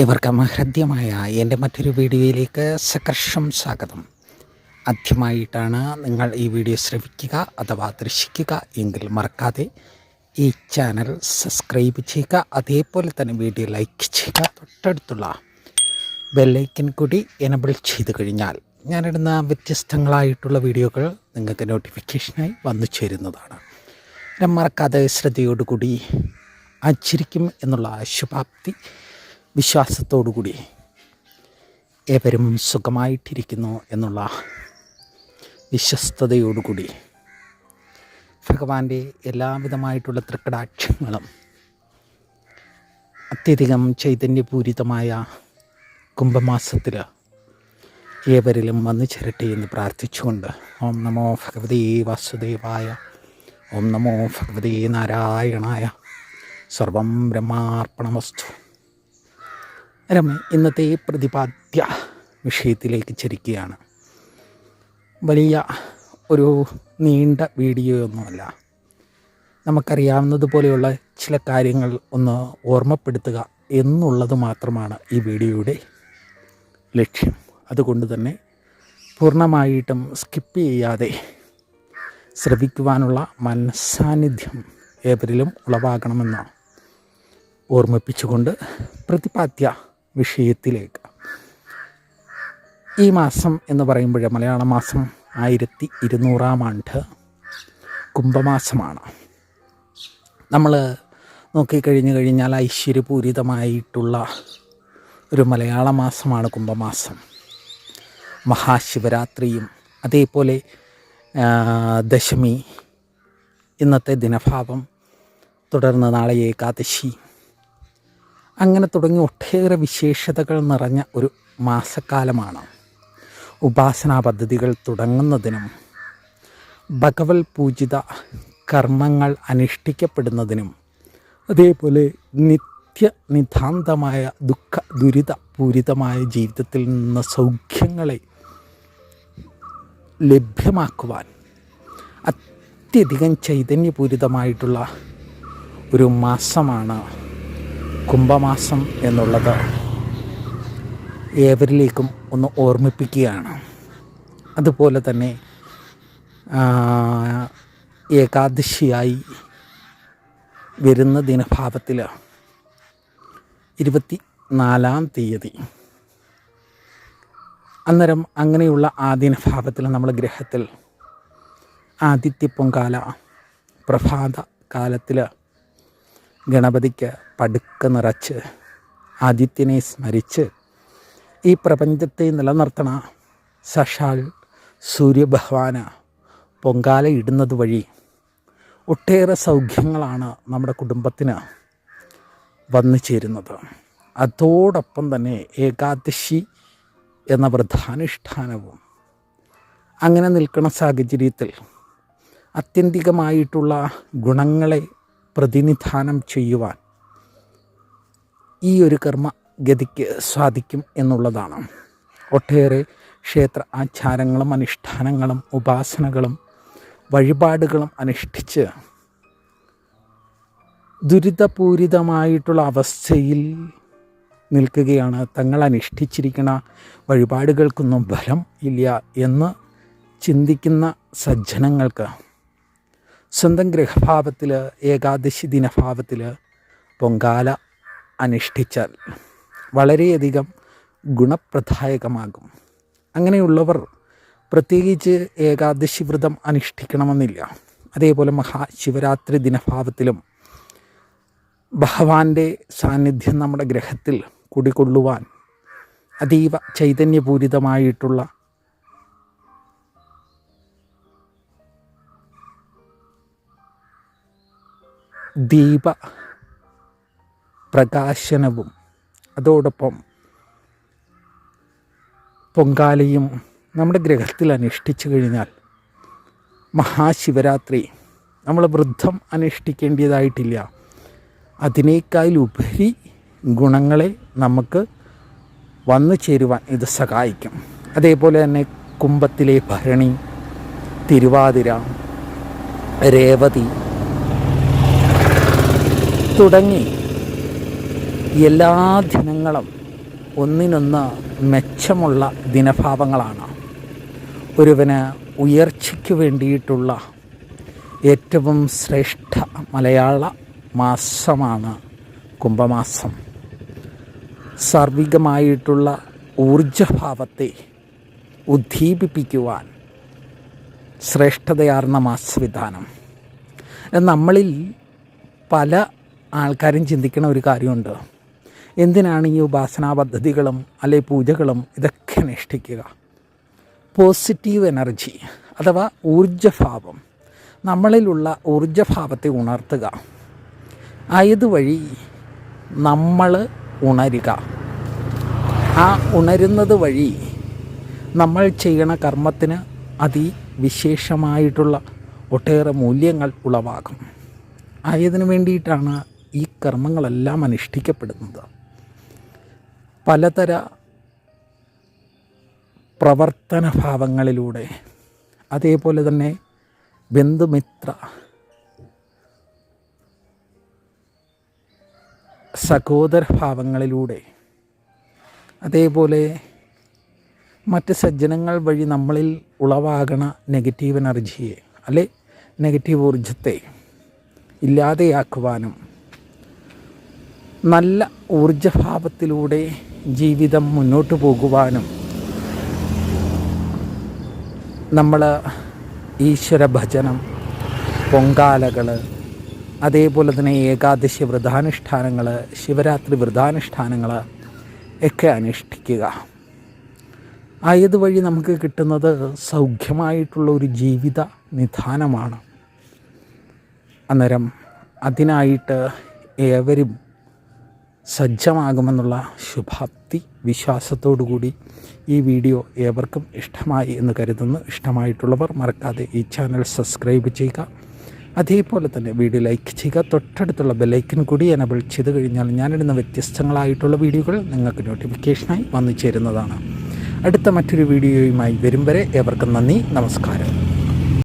ഏവർക്കും ഹൃദ്യമായ എന്റെ മറ്റൊരു വീഡിയോയിലേക്ക് സകർഷം സ്വാഗതം. ആദ്യമായിട്ടാണ് നിങ്ങൾ ഈ വീഡിയോ ശ്രവിക്കുക അഥവാ ദർശിക്കുക എങ്കിൽ മറക്കാതെ ഈ ചാനൽ സബ്സ്ക്രൈബ് ചെയ്യുക അതേപോലെ തന്നെ വീഡിയോ ലൈക്ക് ചെയ്യുക. തൊട്ടടുത്തുള്ള ബെല്ലൈക്കൻ കൂടി എനബിൾ ചെയ്ത് കഴിഞ്ഞാൽ ഞാനിടുന്ന വ്യത്യസ്തങ്ങളായിട്ടുള്ള വീഡിയോകൾ നിങ്ങൾക്ക് നോട്ടിഫിക്കേഷനായി വന്നു ചേരുന്നതാണ്. മറക്കാതെ ശ്രദ്ധയോടുകൂടി ആചരിക്കും എന്നുള്ള ശുഭാപ്തി വിശ്വാസത്തോടുകൂടി ഏവരും സുഖമായിട്ടിരിക്കുന്നു എന്നുള്ള വിശ്വസ്തയോടുകൂടി ഭഗവാന്റെ എല്ലാവിധമായിട്ടുള്ള തൃക്കടാക്ഷങ്ങളും അത്യധികം ചൈതന്യപൂരിതമായ കുംഭമാസത്തിൽ ഏവരിലും വന്നു ചേരട്ടെ എന്ന് പ്രാർത്ഥിച്ചുകൊണ്ട് ഓം നമോ ഭഗവതേ വാസുദേവായ ഓം നമോ ഭഗവതേ നാരായണായ സർവം ബ്രഹ്മാർപ്പണമസ്തു. രമ ഇന്നത്തെ പ്രതിപാദ്യ വിഷയത്തിലേക്ക് ചരിക്കുകയാണ്. വലിയ ഒരു നീണ്ട വീഡിയോ ഒന്നുമല്ല. നമുക്കറിയാവുന്നതുപോലെയുള്ള ചില കാര്യങ്ങൾ ഒന്ന് ഓർമ്മപ്പെടുത്തുക എന്നുള്ളത് മാത്രമാണ് ഈ വീഡിയോയുടെ ലക്ഷ്യം. അതുകൊണ്ട് തന്നെ പൂർണമായിട്ടും സ്കിപ്പ് ചെയ്യാതെ ശ്രവിക്കുവാനുള്ള മനസ്സാന്നിധ്യം ഏവരിലും ഉളവാകണമെന്ന് ഓർമ്മിപ്പിച്ചുകൊണ്ട് പ്രതിപാദ്യ വിഷയത്തിലേക്ക്. ഈ മാസം എന്ന് പറയുമ്പോൾ മലയാള മാസം ആയിരത്തി ഇരുന്നൂറാം ആണ്ട് കുംഭമാസമാണ്. നമ്മൾ നോക്കിക്കഴിഞ്ഞു കഴിഞ്ഞാൽ ഐശ്വര്യപൂരിതമായിട്ടുള്ള ഒരു മലയാള മാസമാണ് കുംഭമാസം. മഹാശിവരാത്രിയും അതേപോലെ ദശമി ഇന്നത്തെ ദിനഭാവം തുടർന്ന് നാളെ ഏകാദശി അങ്ങനെ തുടങ്ങി ഒട്ടേറെ വിശേഷതകൾ നിറഞ്ഞ ഒരു മാസക്കാലമാണ്. ഉപാസനാ പദ്ധതികൾ തുടങ്ങുന്നതിനും ഭഗവൽ പൂജിത കർമ്മങ്ങൾ അനുഷ്ഠിക്കപ്പെടുന്നതിനും അതേപോലെ നിത്യ നിതാന്തമായ ദുഃഖ ദുരിത പൂരിതമായ ജീവിതത്തിൽ നിന്ന് സൗഖ്യങ്ങളെ ലഭ്യമാക്കുവാൻ അത്യധികം ചൈതന്യപൂരിതമായിട്ടുള്ള ഒരു മാസമാണ് കുംഭമാസം എന്നുള്ളത് ഏവരിലേക്കും ഒന്ന് ഓർമ്മിപ്പിക്കുകയാണ്. അതുപോലെ തന്നെ ഏകാദശിയായി വരുന്ന ദിനഭാവത്തിൽ ഇരുപത്തി നാലാം തീയതി. അന്നേരം അങ്ങനെയുള്ള ആ ദിനഭാവത്തിൽ നമ്മൾ ഗ്രഹത്തിൽ ആദിത്യ പൊങ്കാല പ്രഭാത കാലത്തിൽ ഗണപതിക്ക് പടുക്ക നിറച്ച് ആദിത്യനെ സ്മരിച്ച് ഈ പ്രപഞ്ചത്തെ നിലനിർത്തണ സഷാൽ സൂര്യഭഗവാന് പൊങ്കാല ഇടുന്നത് വഴി ഒട്ടേറെ സൗഖ്യങ്ങളാണ് നമ്മുടെ കുടുംബത്തിന് വന്നു ചേരുന്നത്. അതോടൊപ്പം തന്നെ ഏകാദശി എന്ന പ്രധാനുഷ്ഠാനവും അങ്ങനെ നിൽക്കുന്ന സാഹചര്യത്തിൽ അത്യന്തികമായിട്ടുള്ള ഗുണങ്ങളെ പ്രതിനിധാനം ചെയ്യുവാൻ ഈ ഒരു കർമ്മ ഗതിക്ക് സാധിക്കും എന്നുള്ളതാണ്. ഒട്ടേറെ ക്ഷേത്ര ആചാരങ്ങളും അനുഷ്ഠാനങ്ങളും ഉപാസനകളും വഴിപാടുകളും അനുഷ്ഠിച്ച് ദുരിതപൂരിതമായിട്ടുള്ള അവസ്ഥയിൽ നിൽക്കുകയാണ്. തങ്ങൾ അനുഷ്ഠിച്ചിരിക്കുന്ന വഴിപാടുകൾക്കൊന്നും ഫലം ഇല്ല എന്ന് ചിന്തിക്കുന്ന സജ്ജനങ്ങൾക്ക് സ്വന്തം ഗൃഹഭാവത്തിൽ ഏകാദശി ദിനഭാവത്തിൽ പൊങ്കാല അനുഷ്ഠിച്ചാൽ വളരെയധികം ഗുണപ്രദായകമാകും. അങ്ങനെയുള്ളവർ പ്രത്യേകിച്ച് ഏകാദശി വ്രതം അനുഷ്ഠിക്കണമെന്നില്ല. അതേപോലെ മഹാശിവരാത്രി ദിനഭാവത്തിലും ഭഗവാന്റെ സാന്നിധ്യം നമ്മുടെ ഗ്രഹത്തിൽ കുടികൊള്ളുവാൻ അതീവ ചൈതന്യപൂരിതമായിട്ടുള്ള ദീപ പ്രകാശനവും അതോടൊപ്പം പൊങ്കാലയും നമ്മുടെ ഗ്രഹത്തിൽ അനുഷ്ഠിച്ചു കഴിഞ്ഞാൽ മഹാശിവരാത്രി നമ്മൾ വൃദ്ധം അനുഷ്ഠിക്കേണ്ടതായിട്ടില്ല. അതിനേക്കാളുപരി ഗുണങ്ങളെ നമുക്ക് വന്നു ചേരുവാൻ ഇത് സഹായിക്കും. അതേപോലെ തന്നെ കുംഭത്തിലെ ഭരണി തിരുവാതിര രേവതി തുടങ്ങി. എല്ലാ ദിനങ്ങളും ഒന്നിനൊന്ന് മെച്ചമുള്ള ദിനഭാവങ്ങളാണ്. ഒരുവന് ഉയർച്ചയ്ക്ക് വേണ്ടിയിട്ടുള്ള ഏറ്റവും ശ്രേഷ്ഠ മലയാള മാസമാണ് കുംഭമാസം. സാർവികമായിട്ടുള്ള ഊർജഭാവത്തെ ഉദ്ദീപിപ്പിക്കുവാൻ ശ്രേഷ്ഠതയാർന്ന മാസവിധാനം. നമ്മളിൽ പല ആൾക്കാരും ചിന്തിക്കണ ഒരു കാര്യമുണ്ട്. എന്തിനാണ് ഈ ഉപാസനാ പദ്ധതികളും അല്ലെ പൂജകളും ഇതൊക്കെ അനുഷ്ഠിക്കുക? പോസിറ്റീവ് എനർജി അഥവാ ഊർജഭാവം നമ്മളിലുള്ള ഊർജഭാവത്തെ ഉണർത്തുക. ആയതുവഴി നമ്മൾ ഉണരുക. ആ ഉണരുന്നത് വഴി നമ്മൾ ചെയ്യണ കർമ്മത്തിന് അതിവിശേഷമായിട്ടുള്ള ഒട്ടേറെ മൂല്യങ്ങൾ ഉളവാകും. ആയതിനു വേണ്ടിയിട്ടാണ് ഈ കർമ്മങ്ങളെല്ലാം അനുഷ്ഠിക്കപ്പെടുന്നത്. പലതര പ്രവർത്തന ഭാവങ്ങളിലൂടെ അതേപോലെ തന്നെ ബന്ധുമിത്ര സഹോദരഭാവങ്ങളിലൂടെ അതേപോലെ മറ്റ് സജ്ജനങ്ങൾ വഴി നമ്മളിൽ ഉളവാകണ നെഗറ്റീവ് എനർജിയെ അല്ലെ നെഗറ്റീവ് ഊർജത്തെ ഇല്ലാതെയാക്കുവാനും നല്ല ഊർജഭാവത്തിലൂടെ ജീവിതം മുന്നോട്ട് പോകുവാനും നമ്മൾ ഈശ്വര ഭജനം പൊങ്കാലകൾ അതേപോലെ തന്നെ ഏകാദശി വ്രതാനുഷ്ഠാനങ്ങൾ ശിവരാത്രി വ്രതാനുഷ്ഠാനങ്ങൾ ഒക്കെ അനുഷ്ഠിക്കുക. ആയതുവഴി നമുക്ക് കിട്ടുന്നത് സൗഖ്യമായിട്ടുള്ള ഒരു ജീവിത നിധാനമാണ്. അന്നേരം അതിനായിട്ട് ഏവരും സജ്ജമാകുമെന്നുള്ള ശുഭാപ്തി വിശ്വാസത്തോടു കൂടി ഈ വീഡിയോ ഏവർക്കും ഇഷ്ടമായി എന്ന് കരുതുന്നു. ഇഷ്ടമായിട്ടുള്ളവർ മറക്കാതെ ഈ ചാനൽ സബ്സ്ക്രൈബ് ചെയ്യുക. അതേപോലെ തന്നെ വീഡിയോ ലൈക്ക് ചെയ്യുക. തൊട്ടടുത്തുള്ള ബെല്ലൈക്കൻ കൂടി എനബിൾ ചെയ്ത് കഴിഞ്ഞാൽ ഞാനിടുന്ന വ്യത്യസ്തങ്ങളായിട്ടുള്ള വീഡിയോകൾ നിങ്ങൾക്ക് നോട്ടിഫിക്കേഷനായി വന്നു ചേരുന്നതാണ്. അടുത്ത മറ്റൊരു വീഡിയോയുമായി വരും വരെ ഏവർക്കും നന്ദി. നമസ്കാരം.